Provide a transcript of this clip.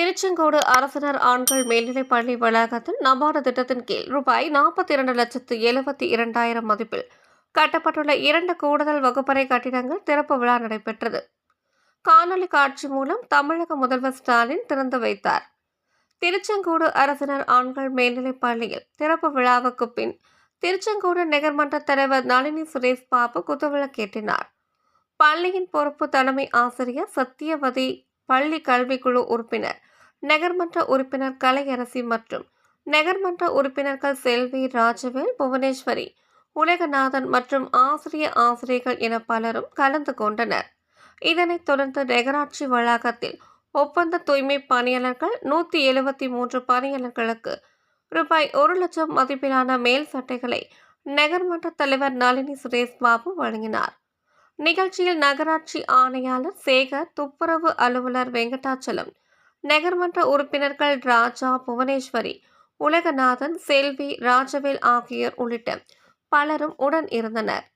திருச்செங்கோடு அரசினர் ஆண்கள் மேல்நிலைப் பள்ளி வளாகத்தில் நபார்டு திட்டத்தின் கீழ் ரூபாய் நாற்பத்தி இரண்டு லட்சத்து எழுபத்தி இரண்டாயிரம் மதிப்பில் கட்டப்பட்டுள்ள இரண்டு கூடுதல் வகுப்பறை கட்டிடங்கள் திறப்பு விழா நடைபெற்றது. காணொலி காட்சி மூலம் தமிழக முதல்வர் ஸ்டாலின் திறந்து வைத்தார். திருச்செங்கோடு அரசினர் ஆண்கள் மேல்நிலைப் பள்ளியில் திறப்பு விழாவுக்கு பின் திருச்செங்கோடு நகர்மன்ற தலைவர் நளினி சுரேஷ் பாபு குத்துவிளக்கேற்றினார் பள்ளியின் பொறுப்பு தலைமை ஆசிரியர் சத்தியவதி பள்ளி கல்விக்குழு உறுப்பினர் நகர்மன்ற உறுப்பினர் கலையரசி மற்றும் நகர்மன்ற உறுப்பினர்கள் செல்வி ராஜவேல் புவனேஸ்வரி உலகநாதன் மற்றும் ஆசிரிய ஆசிரியர்கள் என பலரும் கலந்து கொண்டனர். இதனைத் தொடர்ந்து நகராட்சி வளாகத்தில் ஒப்பந்த தூய்மை பணியாளர்கள் நூற்றி எழுபத்தி மூன்று பணியாளர்களுக்கு ரூபாய் ஒரு லட்சம் மதிப்பிலான மேல் சட்டைகளை நகர்மன்ற தலைவர் நளினி சுரேஷ் பாபு வழங்கினார். நிகழ்ச்சியில் நகராட்சி ஆணையாளர் சேகர் துப்புரவு அலுவலர் வெங்கடாச்சலம் நகர்மன்ற உறுப்பினர்கள் ராஜா புவனேஸ்வரி உலகநாதன் செல்வி ராஜவேல் ஆகியோர் உள்ளிட்ட பலரும் உடன் இருந்தனர்.